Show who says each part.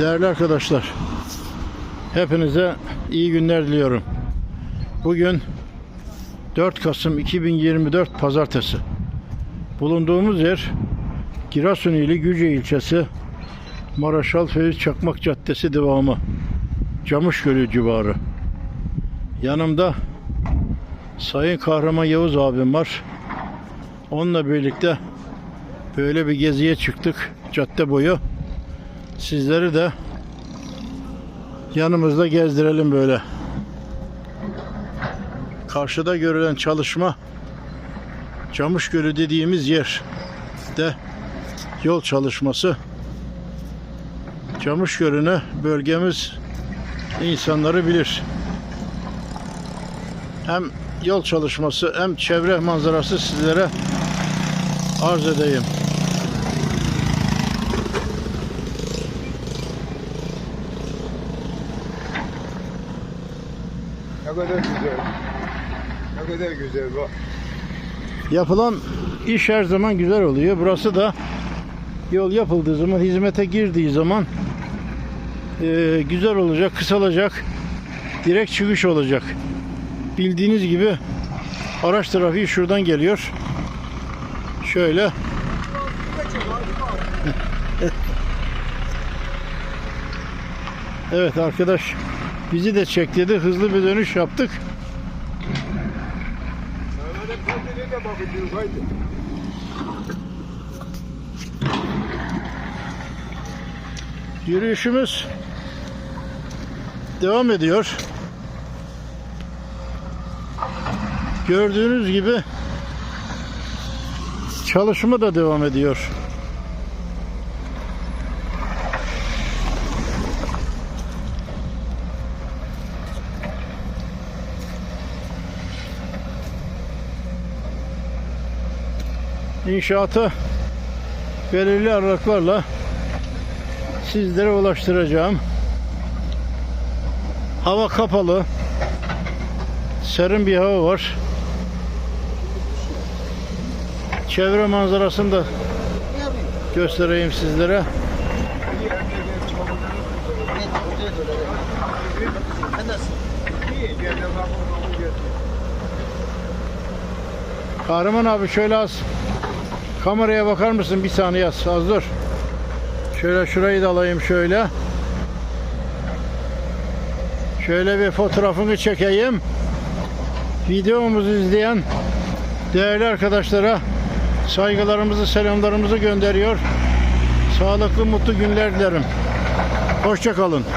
Speaker 1: Değerli arkadaşlar, hepinize iyi günler diliyorum. Bugün 4 Kasım 2024 Pazartesi. Bulunduğumuz yer Giresun ili Güce ilçesi Maraşal Feyz Çakmak Caddesi devamı. Camışgölü civarı. Yanımda Sayın Kahraman Yavuz abim var. Onunla birlikte böyle bir geziye çıktık cadde boyu. Sizleri de yanımızda gezdirelim böyle. Karşıda görülen çalışma Camışgölü dediğimiz yerde yol çalışması. Camışgölü'nü bölgemiz insanları bilir. Hem yol çalışması hem çevre manzarası sizlere arz edeyim.
Speaker 2: Ne kadar güzel. Ne kadar güzel bak.
Speaker 1: Yapılan iş her zaman güzel oluyor. Burası da yol yapıldığı zaman, hizmete girdiği zaman eee, güzel olacak, kısalacak, direkt çıkış olacak. Bildiğiniz gibi araç trafiği şuradan geliyor. Şöyle. Evet arkadaş bizi de çek dedi. Hızlı bir dönüş yaptık. Yürüyüşümüz devam ediyor. Gördüğünüz gibi çalışma da devam ediyor. İnşaatı belirli aralıklarla sizlere ulaştıracağım. Hava kapalı. Serin bir hava var. Çevre manzarasını da göstereyim sizlere. Kahraman abi şöyle az kameraya bakar mısın bir saniye az, dur. Şöyle şurayı da alayım şöyle. Şöyle bir fotoğrafını çekeyim. Videomuzu izleyen değerli arkadaşlara saygılarımızı, selamlarımızı gönderiyor. Sağlıklı, mutlu günler dilerim. Hoşçakalın.